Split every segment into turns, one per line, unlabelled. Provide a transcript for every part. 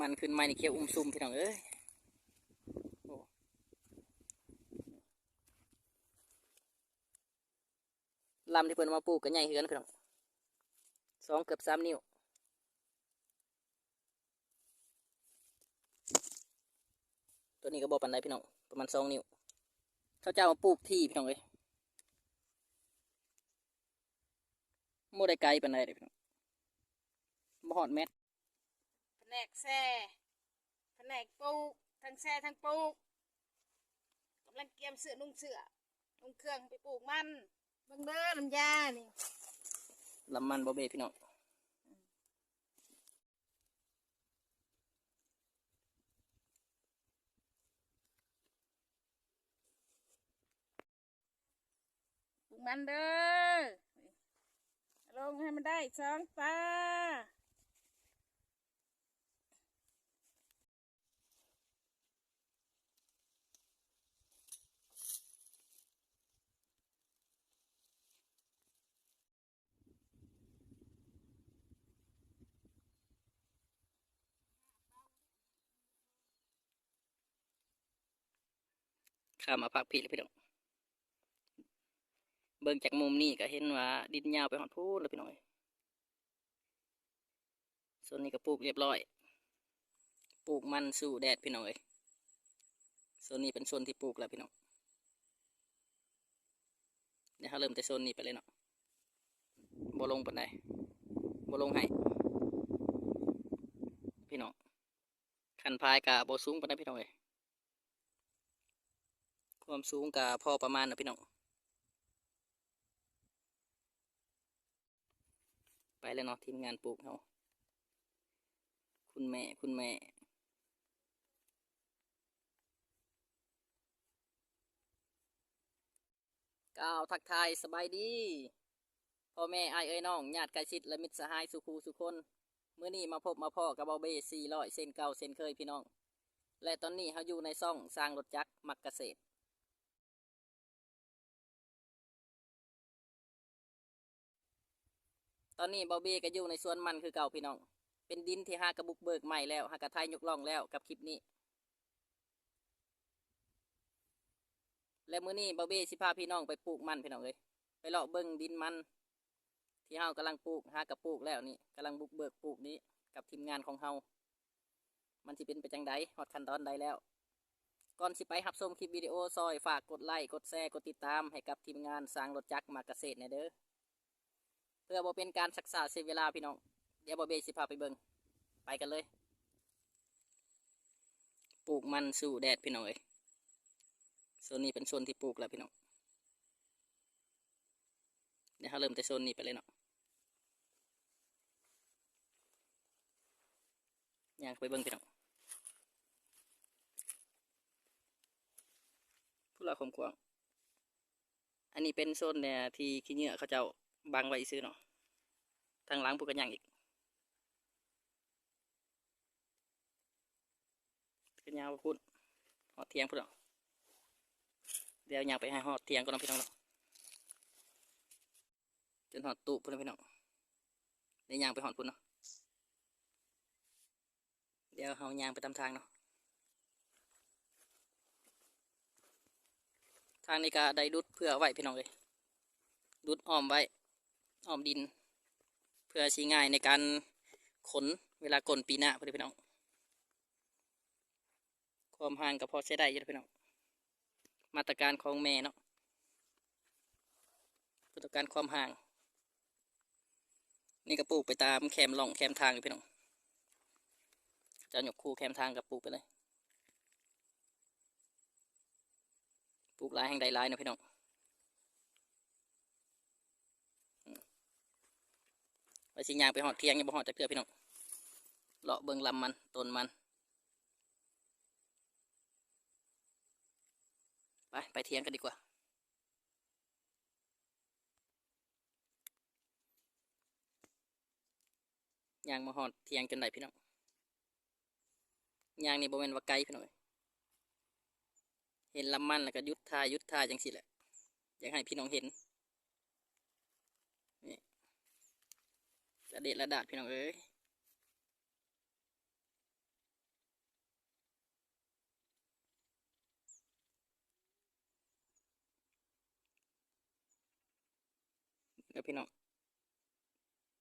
มันขึ้นไม้นี่เขียวอุ้มซุ่มพี่น้องเอ้ยลำที่เพิ่นมาปลูกก็ใหญ่เหือนพี่น้องสองเกือบสามนิ้วตัวนี้ก็บอกปันไดพี่น้องประมาณสองนิ้วเขาเจ้ามาปลูกที่พี่น้องเอ้ยโมได้ไกลปันไดเลยพี่น้องบ่หอดแมท
แผนกแซ่แผนกปลูกทั้งแซ่ทั้งปลูกกำลังเตรียมเสื้อนุ่งเสื้อนุ่งเครื่องไปปลูกมันเบิ่งเด้อน้ำยานี่
ลำมันบ่เบพี่น้อง
ปลูกมันเด้อลงให้มันได้สองปลา
ข้ามาพักพี่เลยพี่น้องเบิ่งจากมุมนี้ก็เห็นว่าดินยาวไปหอดพูดแล้วพี่น้องเอ้ยส่วนนี้ก็ปลูกเรียบร้อย ปลูกมันสู่แดดพี่น้องเอ้ยส่วนนี้เป็นส่วนที่ปลูกแล้วพี่น้องเดี๋ยวเขาเริ่มแต่โซนนี้ไปเลยเนาะบ่ลงปานใดบ่ลงให้ พี่น้องคันพายกะบ่สูงปานใดพี่น้องเอ้ย ความสูงกะพอประมาณนะพี่น้องไปแล้วเนาะทีมงานปลูกเขาคุณแม่คุณแม่ก้าวทักทายสบายดีพ่อแม่ไอเอ้ยน้องญาติใกล้ชิดและมิตรสหายสุขูสุคนเมื่อนี้มาพบมาพ่อกับเบาเบสี่ร้อยเซนเก่าเซนเคยพี่น้อง และตอนนี้เขาอยู่ในซ่องสร้างรถจักรมักเกษตร ตอนนี้เบาเบก็อยู่ในสวนมันคือเก่าพี่น้อง เป็นดินที่หากระบุกเบิกใหม่แล้วหากระไทยยกล่องแล้วกับคลิปนี้ และมื้อนี้เบาเบ้สิพาพี่น้องไปปลูกมันพี่น้องเลยไปเลาะเบิ้งดินมัน ที่เฮากำลังปลูกหากระปลูกแล้วนี่กำลังบุกเบิกปลูกนี้กับทีมงานของเฮามันสิเป็นไปจังใดฮอดขั้นตอนใดแล้ว ก่อนสิไปรับชมคลิปวิดีโอซอยฝากกดไลค์กดแชร์กดติดตามให้กับทีมงานสร้างรถจักรมาเกษตรแหน่เด้อ เพื่อบ่เป็นการศึกษาเสียเวลาพี่น้อง เดี๋ยวบาเบสิพาไปเบิงไปกันเลย ปลูกมันสู่แดดพี่น้องเอ้ยโซนนี้เป็นโซนที่ปลูกแล้วพี่น้องเดี๋ยวเขาเริ่มแต่โซนนี้ไปเลยเนาะย่างไปเบิ้งพี่น้องผู้ละคมกวาง อันนี้เป็นโซนเนี่ยที่ขี้เหงื่อเขาเจ้า บังไว้ซื้อเนาะทางหล้างปูกกันย่างอีกกันยาวพุ่นหอดเทียงพุ่นเนาะเดี๋ยวยากไปให้หอดเทียงก่อนนะพี่น้องเนาะจนหอดตู้พุ่นนะพี่น้องเดี๋ยวย่างไปหอดพุ่นเนาะเดี๋ยวเฮาย่างไปตามทางเนาะทางนี้ก็ได้ดุดเพื่อไว้พี่น้องเลยดุดอ้อมไว้ อ้อมดิน เพื่อชี้ง่ายในการขนเวลากลนปีหน้าพี่น้องความห่างก็พอใช้ได้อยู่พี่น้องมาตรการของแม่เนาะมาตรการความห่าง นี่ก็ปลูกไปตามแคมล่องแคมทางอยู่พี่น้องจะหยกคู่แคมทางกับปลูกไปเลยปลูกหลายแห่งใดหลายนะพี่น้องอืม ไปสิยางไปหอดเทียงยังบ่หอดจากเทือพี่น้องเลาะเบิงลำมันต้นมัน ไปไปเทียงกันดีกว่ายางมาหอดเทียงจนได้พี่น้องยางนี่บริเวณว่าไกลพี่น้องเอ้ยเห็นลำมันแล้วก็ยุดทายุดทายจังสิแหละอยากให้พี่น้องเห็น สะเด็ดระดาดพี่น้องเอ้ยแล้วพี่น้อง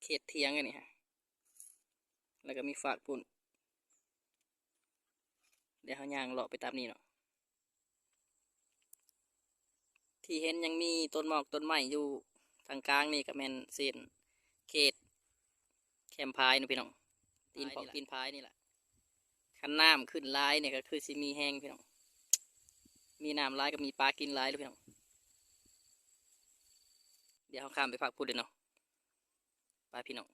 เขตเทียงกันนี่ฮะแล้วก็มีฝาดปุ่นเดี๋ยวเขาย่างเลาะไปตามนี่เนาะที่เห็นยังมีต้นหมอกต้นไม้อยู่ทางกลางนี่ก็แม่นเส้นเขต คมพายเนาะพี่น้องตีนปอกตีนพายนี่แหละคันน้ำขึ้นลายเนี่ยก็คือสิมีแห้งพี่น้องมีน้ำลายก็มีปลากินลายเลยพี่น้องเดี๋ยวเขาข้ามไปพักพูดเลยเนาะไปพี่น้อง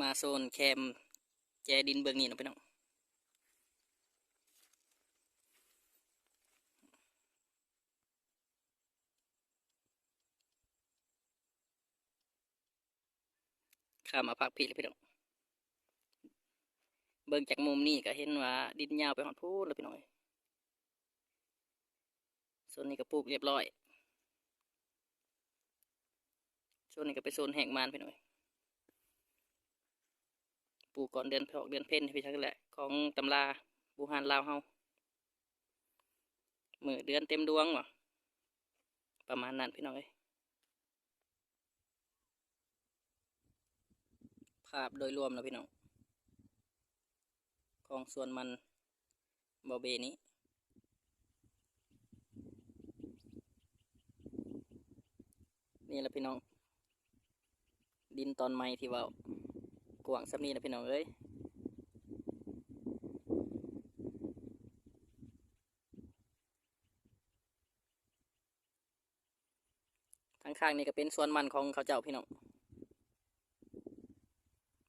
มาโซนแคมแจดินเบืองนี่เนาะพี่น้อง ข้ามาพักพี่เลยพี่น้องเบิ่งจากมุมนี้ก็เห็นว่าดินยาวไปหอดพูดแล้วพี่น้องเอ้ยส่วนนี้ก็ปลูกเรียบร้อยส่วนนี้ก็เป็นโซนแห่งมานพี่น้องเอ้ยปลูกก่อนเดือนพอกเดือนเพ็ญพี่ชักแหละของตำราบูฮานลาวเฮามือเดือนเต็มดวงวะประมาณนั้นพี่น้องเอ้ยาพโดยรวมนะพี่น้องของส่วนมันบอเบนี้นี่แหละพี่น้อง ดินตอนใหม่ที่ว่ากวางสับนี้นะพี่น้องเอ้ยทางข้างนี่ก็เป็นส่วนมันของเขาเจ้าพี่น้อง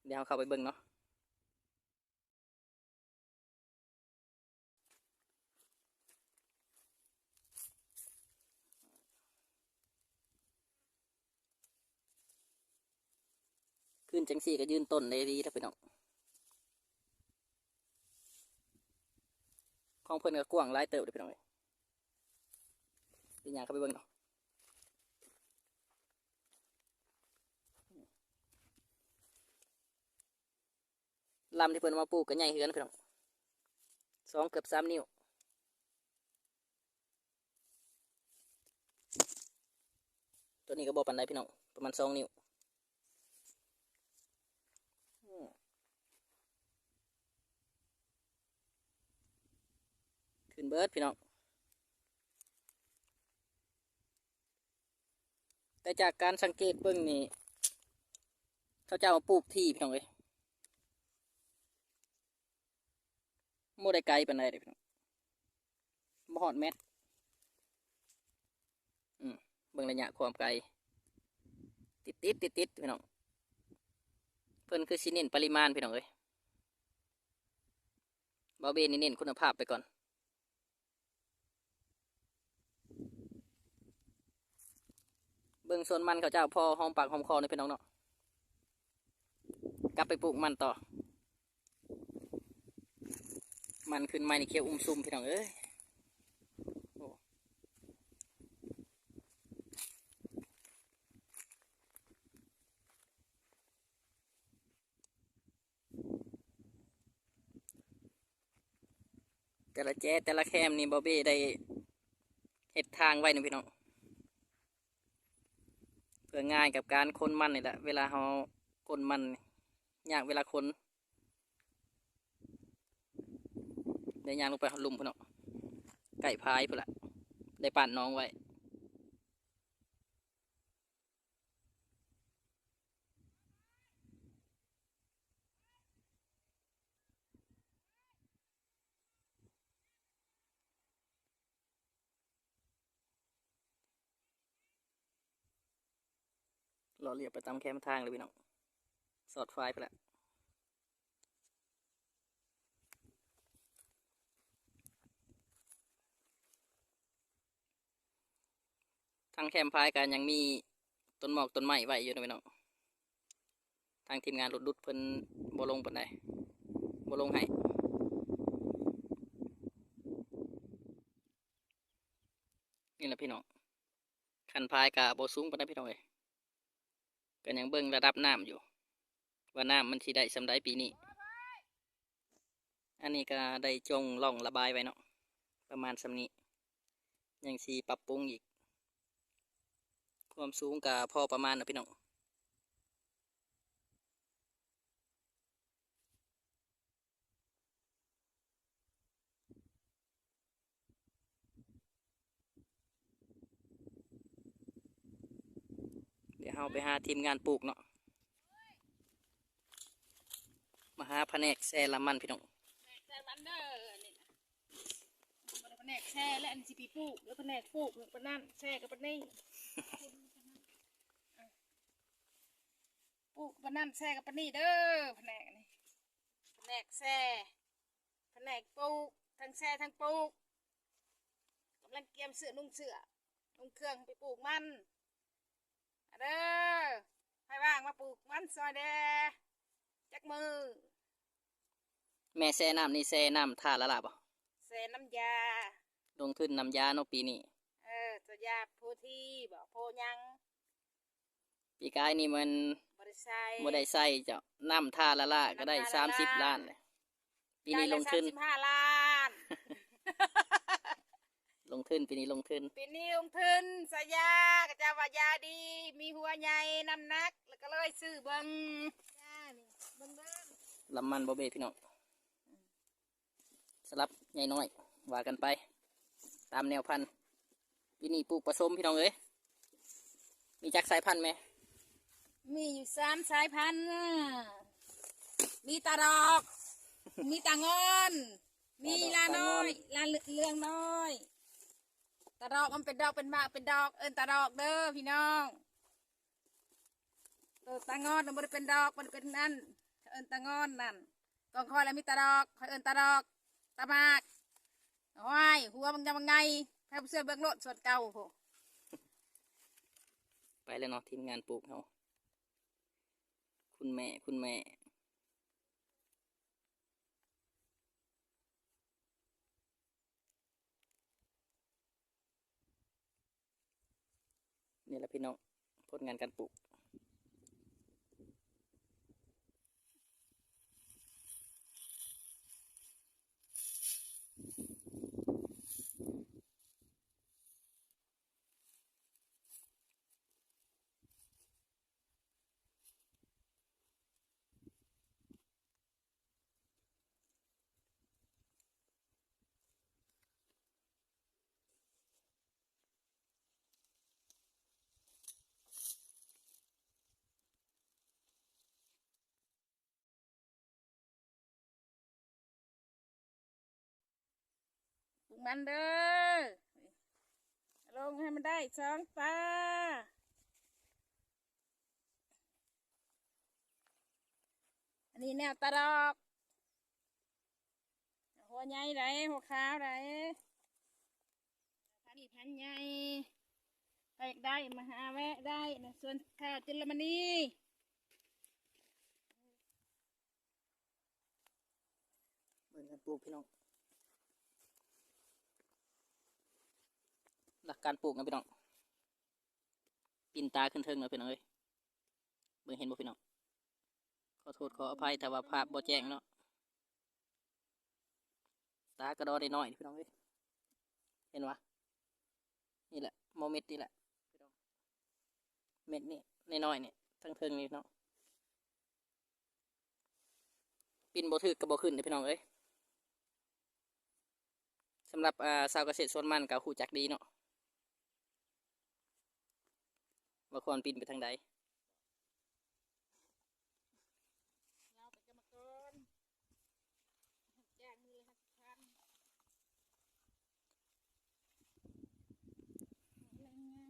เดี๋ยวเราเข้าไปเบิ่งเนาะขึ้นจังสี่ก็ยืนต้นได้ดีถ้าไปน้องของเพิ่อนก็กว้างหลายเติบเลยพี่น้องเอ้ยเป็นหยังเข้าไปเบิ่งเนาะ ลำที่เพิ่นมาปลูกก็ใหญ่เฮือนพี่น้องสองเกือบสามนิ้วตัวนี้ก็บอกปันได้พี่น้องประมาณสองนิ้วขึ้นเบิร์ดพี่น้องแต่จากการสังเกตเบื้องนี่เขาจะเอามาปลูกที่พี่น้องเลย โมได้ไกลปานใดเลยพี่น้องบ่ฮอดเม็ดอืมเบื้องระยะความไกล ติดติดติดติดพี่น้องเพิ่นคือสิเน้นปริมาณพี่น้องเอ้ยบาเบนนี่เน้นคุณภาพไปก่อนเบิ่งส่วนมันเขาเจ้าพอหอมปากหอมคอในพี่น้องเนาะกลับไปปลูกมันต่อ มันขึ้นไม้ในเคี้ยวอุ้มซุ่มพี่น้องเอ้ยแต่ละแจ๊แต่ละแคมนี่บอบบี้ได้เห็ดทางไว้นะพี่น้องเพื่อง่ายกับการค้นมันนี่แหละเวลาเขาคนมันยากเวลาค้น ได้ยางลงไปหลุมพุ่นเนาะไก่พายพุ่นละได้ปั่นน้องไว้เราเรียบไปตามแคมทางเลยพี่น้อง สอดไฟไปแล้ว ทางแคมพายกันยังมีต้นหมอกต้นไม้ไว้อยู่นะพี่น้องทางทีมงานรถดุดเพิ่นบ่ลงปานใดบ่ลงให้นี่แหละพี่น้องคันพายกับบ่สูงปานใดพี่น้องเอ้ยก็ยังเบิ่งระดับน้ำอยู่ ว่าน้ำมันสิได้สำได้ปีนี้ อันนี้ก็ได้จงล่องระบายไว้เนาะประมาณสำนี้ ยังสีปรับปรุงอีก ความสูงกับพอประมาณนะพี่น้องเดี๋ยวเราไปหาทีมงานปลูกเนาะมาหาแผนกแซลามันพี่น้อง
แซ่มันเด้อนี่นะบ่ได้แผนกแซ่และอันสิปีปลูกแล้วแผนกปลูกแล้วปะนั่นแซ่กับปะนี่ ปลูกปะนั่นแซ่กับปะนี่เด้อแผนกนี่แผนกแซ่แผนกปลูกทั้งแซ่ทั้งปลูกกำลังเตรียมเสื้อนุ่งเสื้อนุ่งเครื่องไปปลูกมันอะเด้อใครว่างมาปลูกมันซอยแดจักมือ
แม่แซ่น้ำนี่แซ่น้ำท่าละลาบ่
เซน้ำยา
ลงทุนน้ำยาเนาะปีนี้
เออตัวยาโพธีบอกโพยัง
ปีกายนี่มัน
บริษัท
บ่ได้ใส่เจ้าน้ำท่าละละก็ได้สามสิบล้านเลยปีนี้ลงทุน
สิบห้าล้าน
ลงทุนปีนี้ลงทุน
ปีนี้ลงทุนสยาก็จะว่ายาดี มีหัวใหญ่น้ำหนัก แล้วก็เลยซื้อเบิงยานี่เบิงเด้อ
ลำมันบ่เบพี่น้องสลับใหญ่น้อยว่ากันไป ตามแนวพันธุ์ปีนี้ปลูกผสมพี่น้องเอ้ยมีจักสายพันธุ์ไหม
มีอยู่สามสายพันธุ์ มีตาดอก มีตางอน มีลาน้อย ลาเลืองน้อย ตาดอกมันเป็นดอกเป็นมากเป็นดอกเอินตาดอกเด้อพี่น้องตัวตางอนมันบ่ได้เป็นดอกมันเป็นนั่น เอินตางอนนั่นกองคอยแล้วมีตาดอกคอยเอินตาดอก ตามากโอ้ยหัวมันจะมันไงแพ้เสื้อเบื้องโลดส่วนเก่าโห
ไปแล้วเนาะทีมงานปลูกเขา คุณแม่ คุณแม่ นี่แหละพี่น้อง ผลงานการปลูก
มันเด้อลงให้มันได้สองตาอันนี้แนวตาดอก หัวใหญ่ไรหัวขาวไรพันธุ์พันใหญ่ไปได้มาหาแวะได้นะส่วนข้าวจุลมณี
เบิ่งการปลูกพี่น้อง หลักการปลูกนะพี่น้องปินตาขึ้นเทิงนะพี่น้องเอ้ยเบิ่งเห็นบ่พี่น้องขอโทษขออภัยแต่ว่าภาพบ่แจ้งเนาะตากระดอได้น้อยพี่น้องเอ้ยเห็นวะนี่แหละโมเม็ดนี่แหละพี่น้องเม็ดนี่น้อยๆนี่ทั้งเทิงนี่เนาะปินบ่ถึกกับบ่ขึ้นเด้พี่น้องเอ้ยสำหรับอ่าชาวเกษตรส่วนมันก็หูจักดีเนาะ ว่าควรปีนไปทางใด
เราไปกรรมกรแจกมือเลยค่ะทุกท่านแรงงาน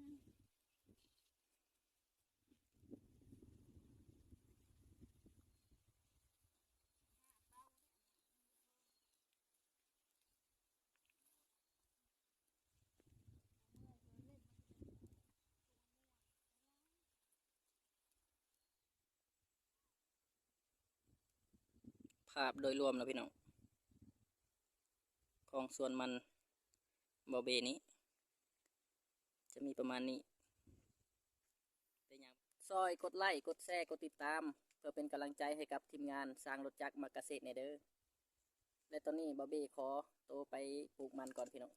ภาพโดยรวมนะพี่น้อง ของส่วนมันบอเบนี้ จะมีประมาณนี้แต่ยังซอยกดไลค์กดแชร์กดติดตาม เพื่อเป็นกำลังใจให้กับทีมงานสร้างรถจักรมาเกษตรเนเด้อและตอนนี้บอเบขอตัวไปปลูกมันก่อนพี่น้อง